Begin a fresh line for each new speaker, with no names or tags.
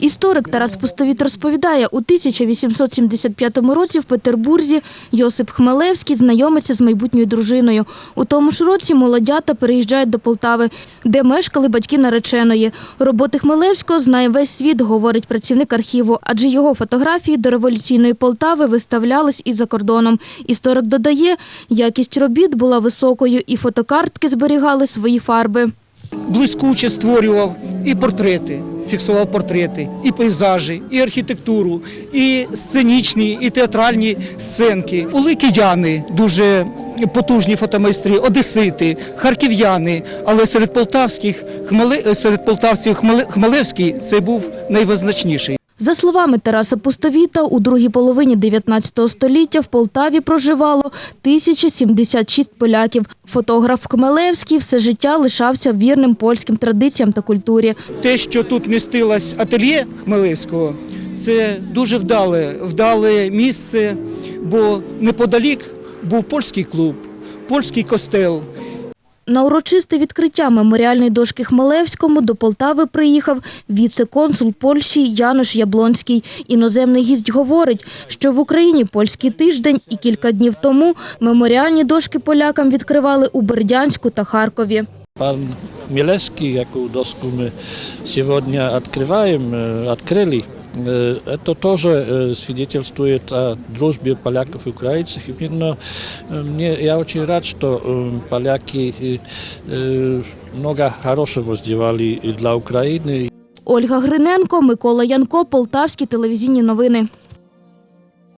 Історик Тарас Пустовіт розповідає, у 1875 році в Петербурзі Йосип Хмелевський знайомиться з майбутньою дружиною. У тому ж році молодята переїжджають до Полтави, де мешкали батьки нареченої. Роботи Хмелевського знає весь світ, говорить працівник архіву, адже його фотографії до революційної Полтави виставлялись і за кордоном. Історик додає, якість робіт була високою, і фотокартки зберігали свої фарби.
блискуче створював і портрети, фіксував портрети, і пейзажі, і архітектуру, і сценічні, і театральні сценки. Були кияни, дуже потужні фотомайстри, одесити, харків'яни. Але серед полтавських хмали серед полтавців Хмелевський це був найвизначніший.
За словами Тараса Пустовіта, у другій половині 19 століття в Полтаві проживало 1076 поляків. Фотограф Хмелевський все життя лишався вірним польським традиціям та культурі.
Те, що тут містилось ательє Хмелевського, це дуже вдале, вдале місце, бо неподалік був польський клуб, польський костел.
На урочисте відкриття меморіальної дошки Хмелевському до Полтави приїхав віце-консул Польщі Януш Яблонський. Іноземний гість говорить, що в Україні польський тиждень і кілька днів тому меморіальні дошки полякам відкривали у Бердянську та Харкові.
Pan Mielewski, jaką dosku my сегодня открываем, э, открыли, э, это тоже э, свидетельствует о дружбе поляков и украинцев. Именно э, мне, я очень рад, что э, поляки э, э, много хорошего сделали и для Украины,
Ольга Гриненко, Микола Янко, Полтавські телевізійні новини.